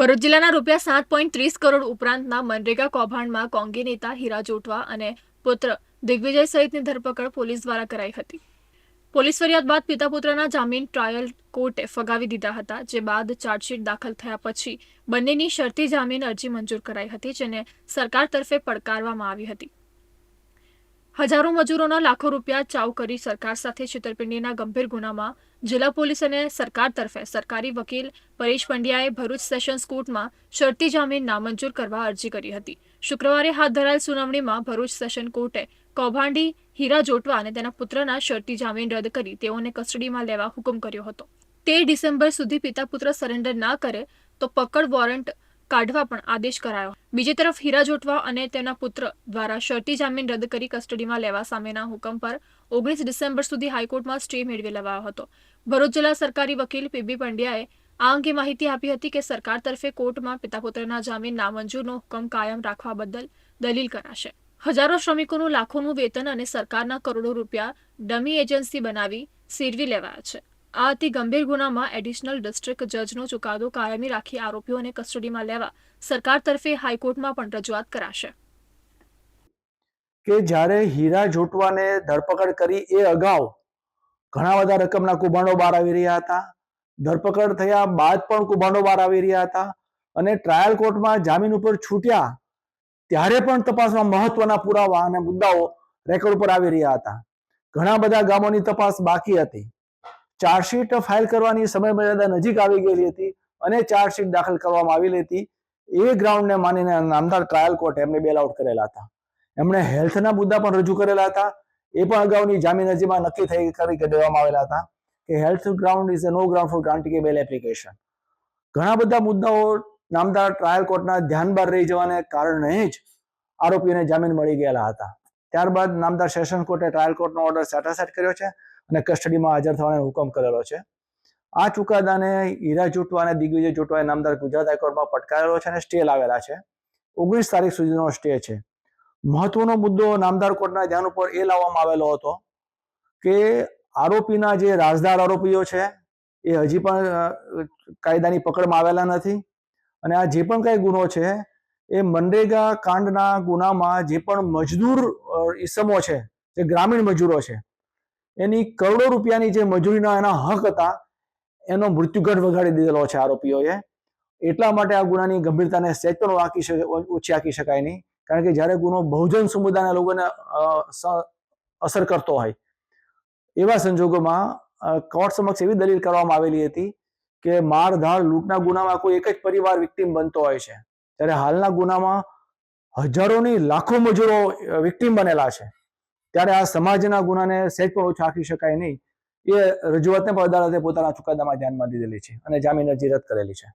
ભરૂચ જિલ્લાના રૂપિયા સાત પોઈન્ટ ત્રીસ કરોડ ઉપરાંતના મનરેગા કૌભાંડમાં કોંગી નેતા હીરા જોટવા અને પુત્ર દિગ્વિજય સહિતની ધરપકડ પોલીસ દ્વારા કરાઈ હતી. પોલીસ ફરિયાદ બાદ પિતા પુત્રના જામીન ટ્રાયલ કોર્ટે ફગાવી દીધા હતા, જે બાદ ચાર્જશીટ દાખલ થયા પછી બંનેની શરતી જામીન અરજી મંજૂર કરાઈ હતી, જેને સરકાર તરફે પડકારવામાં આવી હતી. હજારો મજૂરોના લાખો રૂપિયા ચાઉ કરી સરકાર સાથે છેતરપિંડીના ગંભીર ગુનામાં જિલ્લા પોલીસ અને સરકાર તરફે સરકારી વકીલ પરેશ પંડ્યાએ ભરૂચ સેશન્સ કોર્ટમાં શરતી જામીન નામંજૂર કરવા અરજી કરી હતી. શુક્રવારે હાથ ધરાયેલ સુનાવણીમાં ભરૂચ સેશન કોર્ટે કૌભાંડી, હીરા જોટવા અને તેના પુત્રના શરતી જામીન રદ કરી તેઓને કસ્ટડીમાં લેવા હુકમ કર્યો હતો. તે ડિસેમ્બર સુધી પિતા પુત્ર સરેન્ડર ના કરે તો પકડ વોરંટ કાઢવા પણ આદેશ કરાયો. બીજી તરફ હીરા જોટવા અને તેના પુત્ર દ્વારા શરતી જામીન રદ કરી કસ્ટડીમાં લેવા સામેના હુકમ પર ઓગણીસ ડિસેમ્બર સુધી હાઈકોર્ટમાં સ્ટે મેળવી લેવાયો હતો. ભરૂચ જિલ્લા સરકારી વકીલ પીબી પંડ્યાએ આ અંગે માહિતી આપી હતી કે સરકાર તરફે કોર્ટમાં પિતા પુત્રના જામીન નામંજૂરનો હુકમ કાયમ રાખવા બદલ દલીલ કરાશે. હજારો શ્રમિકોનું લાખોનું વેતન અને સરકારના કરોડો રૂપિયા ડમી એજન્સી બનાવી સીરવી લેવાયા છે. આ અતિ ગંભીર ગુનામાં એડિશનલ ડિસ્ટ્રિક્ટ જજનો ચુકાદો કાયમી રાખી આરોપીઓને કસ્ટડીમાં લેવા સરકાર તરફે હાઈકોર્ટમાં પણ રજૂઆત કરાશે. કે જ્યારે હીરા જોટવાને ધરપકડ કરી એ અગાઉ ઘણા બધા રકમના કૌભાંડો બહાર આવી રહ્યા હતા. ધરપકડ થયા બાદ પણ કૌભાંડો બહાર આવી રહ્યા હતા અને ટ્રાયલ કોર્ટમાં જામીન ઉપર છૂટ્યા ત્યારે પણ તપાસમાં મહત્વના પુરાવા અને મુદ્દાઓ રેકોર્ડ પર આવી રહ્યા હતા. ઘણા બધા ગામોની તપાસ બાકી હતી. ચાર્જશીટ ફાઇલ કરવાની સમય મર્યાદા નજીક આવી ગયેલી હતી અને ચાર્જશીટ દાખલ કરવામાં આવેલી હતી. એ ગ્રાઉન્ડને માનીને નામદાર ટ્રાયલ કોર્ટે એમને બેલ આઉટ કરેલા હતા. એમણે હેલ્થના મુદ્દા પણ રજૂ કરેલા હતા. એ પણ અગાઉની જામીન અરજીમાં નક્કી થઈ કરી દેવામાં આવેલા હતા કે health ground is a no ground for granting bail application. ઘણા બધા મુદ્દાઓ નામદાર ટ્રાયલ કોર્ટના ધ્યાન બહાર રહી જવાને કારણે જ આરોપીઓને જામીન મળી ગયેલા હતા. ત્યારબાદ નામદાર સેશન કોર્ટે ટ્રાયલ કોર્ટનો ઓર્ડર સેટાસાઇટ કર્યો છે અને કસ્ટડીમાં હાજર થવાનો હુકમ કરેલો છે. આ ચુકાદાને હીરા જોટવા અને દિગ્વિજય જુટવાએ નામદાર ગુજરાત હાઈકોર્ટમાં પટકારેલો છે અને સ્ટે લાવેલા છે. ઓગણીસ તારીખ સુધીનો સ્ટે છે. મહત્વનો મુદ્દો નામદાર કોર્ટના ધ્યાન ઉપર એ લાવવામાં આવેલો હતો કે આરોપીના જે રાજદાર આરોપીઓ છે એ હજી પણ કાયદાની પકડમાં આવેલા નથી અને આ જે પણ કઈ ગુનો છે એ મનરેગા કાંડના ગુનામાં જે પણ મજદૂર ઈસમો છે, જે ગ્રામીણ મજૂરો છે, એની કરોડો રૂપિયાની જે મજૂરીના એના હક હતા, એનો મૃત્યુગઢ વગાડી દીધેલો છે આરોપીઓએ. એટલા માટે આ ગુનાની ગંભીરતાને સહેજ પણ વાંકી શકે ઓછી આંકી શકાય નહીં. કારણ કે જ્યારે ગુનો બહુજન સમુદાયના લોકોને અસર કરતો હોય, એવા સંજોગોમાં કોર્ટ સમક્ષ એવી દલીલ કરવામાં આવેલી હતી કે મારધાડ લૂંટના ગુનામાં કોઈ એક જ પરિવાર વિક્ટિમ બનતો હોય છે. ત્યારે હાલના ગુનામાં હજારોની લાખો મજૂરો વિક્ટીમ બનેલા છે. ત્યારે આ સમાજના ગુનાને સહેજ પણ ઓછા આંકી શકાય નહીં. એ રજૂઆતને પણ અદાલતે પોતાના ચુકાદામાં ધ્યાનમાં લીધેલી છે અને જામીન અરજી રદ કરેલી છે.